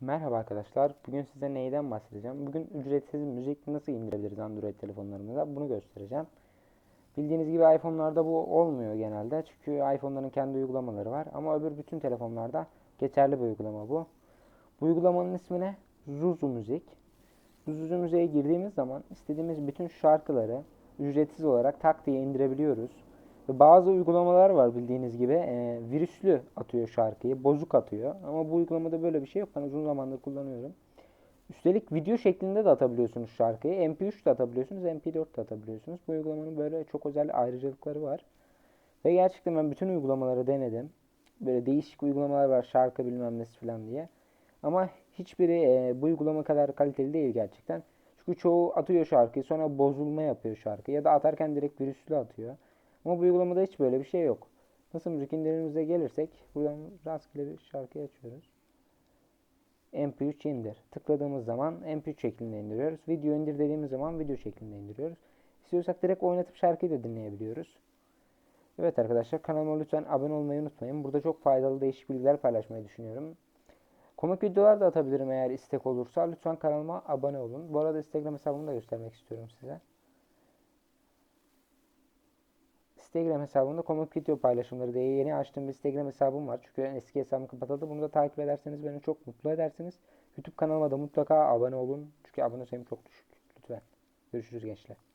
Merhaba arkadaşlar. Bugün size neyden bahsedeceğim? Bugün ücretsiz müzik nasıl indirebiliriz Android telefonlarımıza bunu göstereceğim. Bildiğiniz gibi iPhone'larda bu olmuyor genelde. Çünkü iPhone'ların kendi uygulamaları var. Ama öbür bütün telefonlarda geçerli bir uygulama bu. Bu uygulamanın ismi ne? Zuzu Müzik. Zuzu Müzik'e girdiğimiz zaman istediğimiz bütün şarkıları ücretsiz olarak tak diye indirebiliyoruz. Bazı uygulamalar var bildiğiniz gibi e, virüslü atıyor şarkıyı, bozuk atıyor. Ama bu uygulamada böyle bir şey yok. Ben uzun zamandır kullanıyorum. Üstelik video şeklinde de atabiliyorsunuz şarkıyı. MP3 de atabiliyorsunuz, MP4 de atabiliyorsunuz. Bu uygulamanın böyle çok özel ayrıcalıkları var. Ve gerçekten ben bütün uygulamaları denedim. Böyle değişik uygulamalar var şarkı bilmem nesi falan diye. Ama hiçbiri e, bu uygulama kadar kaliteli değil gerçekten. Çünkü çoğu atıyor şarkıyı sonra bozulma yapıyor şarkı ya da atarken direkt virüslü atıyor. Ama bu uygulamada hiç böyle bir şey yok. Nasıl müzik indirimimize gelirsek buradan rastgele bir şarkı açıyoruz. MP3 indir. Tıkladığımız zaman MP3 şeklinde indiriyoruz. Video indir dediğimiz zaman video şeklinde indiriyoruz. İstiyorsak direkt oynatıp şarkıyı da dinleyebiliyoruz. Evet arkadaşlar kanalıma lütfen abone olmayı unutmayın. Burada çok faydalı değişik bilgiler paylaşmayı düşünüyorum. Komik videolar da atabilirim eğer istek olursa. Lütfen kanalıma abone olun. Bu arada Instagram hesabımı da göstermek istiyorum size. Instagram hesabımda komik video paylaşımları diye yeni açtığım bir Instagram hesabım var. Çünkü eski hesabım kapatıldı. Bunu da takip ederseniz beni çok mutlu edersiniz. YouTube kanalıma da mutlaka abone olun. Çünkü abone sayım çok düşük. Lütfen. Görüşürüz gençler.